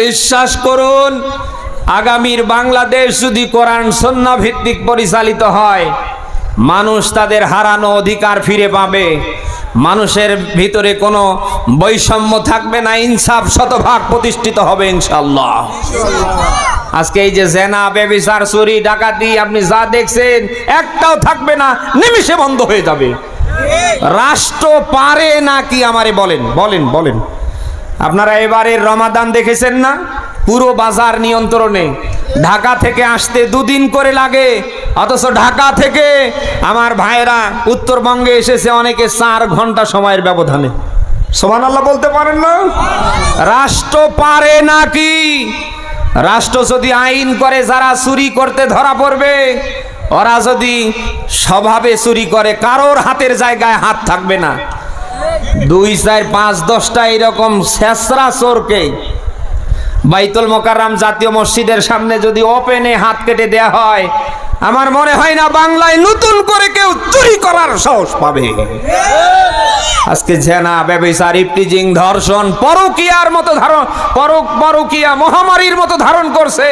বিশ্বাস করুন, আগামীর বাংলাদেশ যদি কোরআন সন্না ভিত্তিক পরিচালিত হয়, মানুষ তাদের হারানো অধিকার ফিরে পাবে। মানুষের ভিতরে কোনো বৈষম্য থাকবে না, ইনসাফ শতভাগ প্রতিষ্ঠিত হবে ইনশাল্লাহ আজকে এই যে জেনা, বেবিচার, চুরি, ডাকাতি, আপনি যা দেখছেন, একটাও থাকবে না, নিমিষে বন্ধ হয়ে যাবে। রাষ্ট্র পারে নাকি আমারে বলেন বলেন বলেন। আপনারা এবারের রমাদান দেখেছেন না? পুরো বাজার নিয়ন্ত্রণে। ঢাকা থেকে আসতে দুদিন করে লাগে, অথচ ঢাকা থেকে আমার ভাইয়েরা উত্তরবঙ্গে এসেছে অনেকে চার ঘণ্টা সময়ের ব্যবধানে। সোমান আল্লাহ বলতে পারেন না? রাষ্ট্র পারে নাকি? রাষ্ট্র যদি আইন করে যারা চুরি করতে ধরা পড়বে, ওরা যদি স্বভাবে চুরি করে, কারোর হাতের জায়গায় হাত থাকবে না। দুই, চার, পাঁচ, দশটা এরকম শেষরা চোরকে। বাইতুল মোকাররাম জাতীয় মসজিদের সামনে যদি ওপেনে হাত কেটে দেয়া হয়, আমার মনে হয় না বাংলায় নতুন করে কেউ চুরি করার সাহস পাবে। আজকে জেনা ব্যবসার ইপটিজিং, ধর্ষণ, পরকিয়ার মতো ধারণ, পরক, পরকিয়া মহামারীর মতো ধারণ করছে।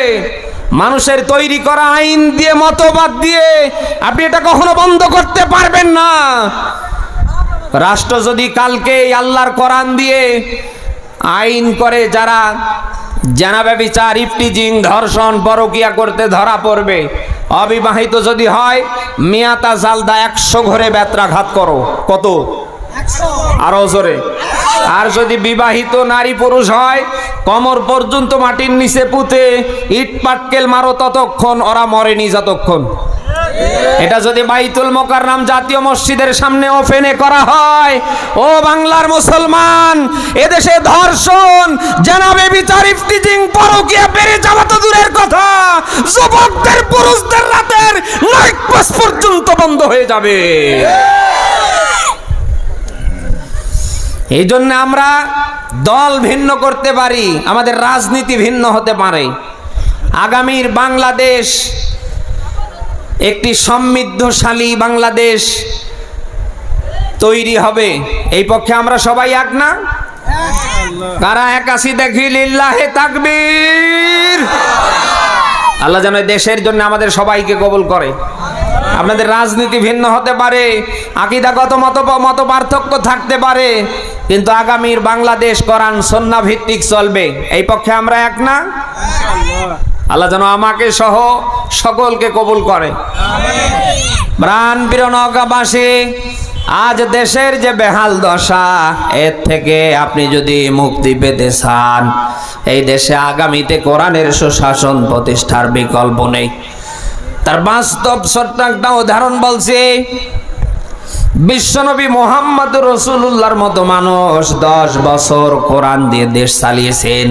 মানুষের তৈরি করা আইন দিয়ে, মতবাদ দিয়ে আপনি এটা কখনো বন্ধ করতে পারবেন না। রাষ্ট্র যদি কালকে আল্লাহর কোরআন দিয়ে আইন করে যারা জানাবে বিচার ইফটিজিং ধর্ষণ পরকিয়া করতে ধরা পড়বে অবিবাহিত যদি হয় মিয়াতা জালদা একশো ঘরে বেত্রাঘাত করো। কত? আরও জোরে। আর যদি বিবাহিত নারী পুরুষ হয় কমর পর্যন্ত মাটির নিচে পুঁতে ইট পাটকেল মারো ততক্ষণ ওরা মরেনি যতক্ষণ। এটা যদি বাইতুল মোকাররাম জাতীয় মসজিদের সামনে ওপেনে করা হয়, ও বাংলার মুসলমান, এদেশে ধর্ষণ, জানাবে বিচার, ইফতিজিং, পরকিয়া বেড়ে যাওয়া তো দূরের কথা, যুবকদের, পুরুষদের রাতের নাইট পাস পর্যন্ত বন্ধ হয়ে যাবে। এই জন্য আমরা দল ভিন্ন করতে পারি, আমাদের রাজনীতি ভিন্ন হতে পারে। আগামীর বাংলাদেশ একটি সমৃদ্ধশালী বাংলাদেশ তৈরি হবে। এই পক্ষে আমরা সবাই এক না? কারা একাশি দেখি লিল্লাহে তাকবীর। আল্লাহ যেন দেশের জন্য আমাদের সবাইকে কবুল করে। আপনাদের রাজনীতি ভিন্ন হতে পারে, আকিদাগত মত মত পার্থক্য থাকতে পারে, কিন্তু আগামীর বাংলাদেশ, কোরআন সন্না ভিত্তিক চলবে। এই পক্ষে আমরা এক না? আল্লাহ যেন আমাকে সহ সকলকে কবুল করে। প্রাণ প্রিয় নৌকাবাসী আজ দেশের যে বেহাল দশা, এর থেকে আপনি যদি মুক্তি পেতে চান, এই দেশে আগামীতে কোরআনের সুশাসন প্রতিষ্ঠার বিকল্প নেই। তার বাস্তব সত্য উদাহরণ বলছি, বিশ্বনবী মোহাম্মদ রসুল্লাহর মতো মানুষ দশ বছর কোরআন দিয়ে দেশ চালিয়েছেন।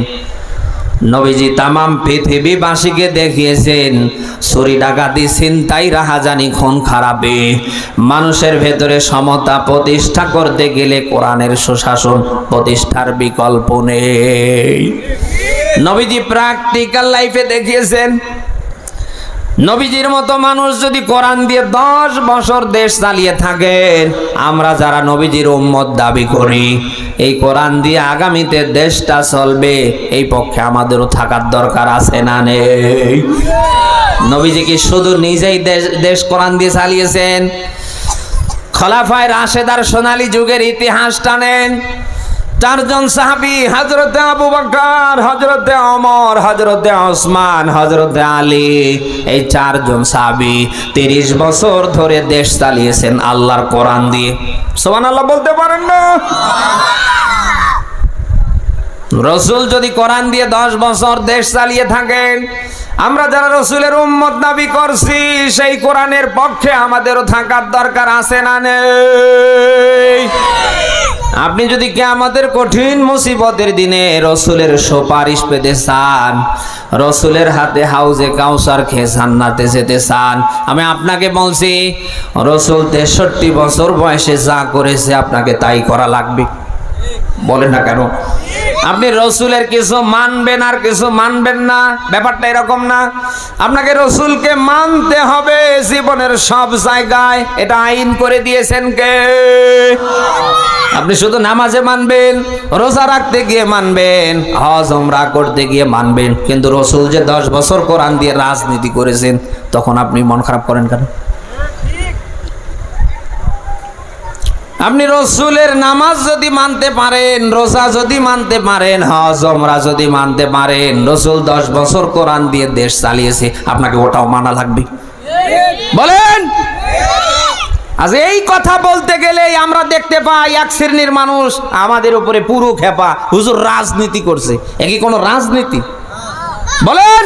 নবীজি তামাম পৃথিবীবাসীকে দেখিয়েছেন চুরি ডাকাতি রাহা জানি খুন, খারাপে। মানুষের ভেতরে সমতা প্রতিষ্ঠা করতে গেলে কোরআনের সুশাসন প্রতিষ্ঠার বিকল্প নেই। নবীজি প্র্যাকটিক্যাল লাইফে দেখিয়েছেন নবীজির মতো মানুষ যদি কোরআন দিয়ে দশ বছর দেশ চালিয়ে থাকে, আমরা যারা নবীজির উম্মত দাবি করি, এই কোরআন দিয়ে আগামীতে দেশটা চলবে, এই পক্ষে আমাদেরও থাকার দরকার আছে না নেই? নবীজি কি শুধু নিজেই দেশ দেশ কোরআন দিয়ে চালিয়েছেন? খলাফায় রাশেদার সোনালী যুগের ইতিহাস টানেন চারজন সাহাবি হজরতে আবু বকর হজরতে অমর হজরতে ওসমান হজরতে আলী, এই চারজন সাহাবি তিরিশ বছর ধরে দেশ চালিয়েছেন আল্লাহর কোরআন দিয়ে। সোমান আল্লাহ বলতে পারেন না? রসুল যদি কোরআন দিয়ে দশ বছর দেশ চালিয়ে থাকেন, আমরা যারা রসুলের উম্মত দাবি করছি, সেই কোরআনের পক্ষে আমাদেরও থাকার দরকার আছে না নেই? আপনি যদি আমাদের কঠিন মুসিবতের দিনে রসুলের সুপারিশ পেতে চান, রসুলের হাতে হাউজে কাউসার খেয়ে সান্নাতে যেতে চান, আমি আপনাকে বলছি, রসুল তেষট্টি বছর বয়সে যা করেছে আপনাকে তাই করা লাগবে। বলেন না কেন? আপনি রসুলের কিছু মানবেন আর কিছু মানবেন না, ব্যাপারটা এরকম না। আপনাকে রসুলকে মানতে হবে জীবনের সব জায়গায়। এটা আইন করে দিয়েছেন কে? আপনি শুধু নামাজে মানবেন, রোজা রাখতে গিয়ে মানবেন, হজ ওমরা করতে গিয়ে মানবেন। কিন্তু রসুল যে দশ বছর কোরআন দিয়ে রাজনীতি করেছেন, তখন আপনি মন খারাপ করেন কেন? আপনি রসুলের নামাজ যদি মানতে পারেন, রোজা যদি মানতে পারেন, হজ ওমরা যদি মানতে পারেন, রসুল দশ বছর কোরআন দিয়ে দেশ চালিয়েছে, আপনাকে ওটাও মানা লাগবে। বলেন? আজ এই কথা বলতে গেলেই আমরা দেখতে পাই, এক শ্রেণির মানুষ আমাদের উপরে পুরো খেপা, হুজুর রাজনীতি করছে। এ কি কোনো রাজনীতি? বলেন?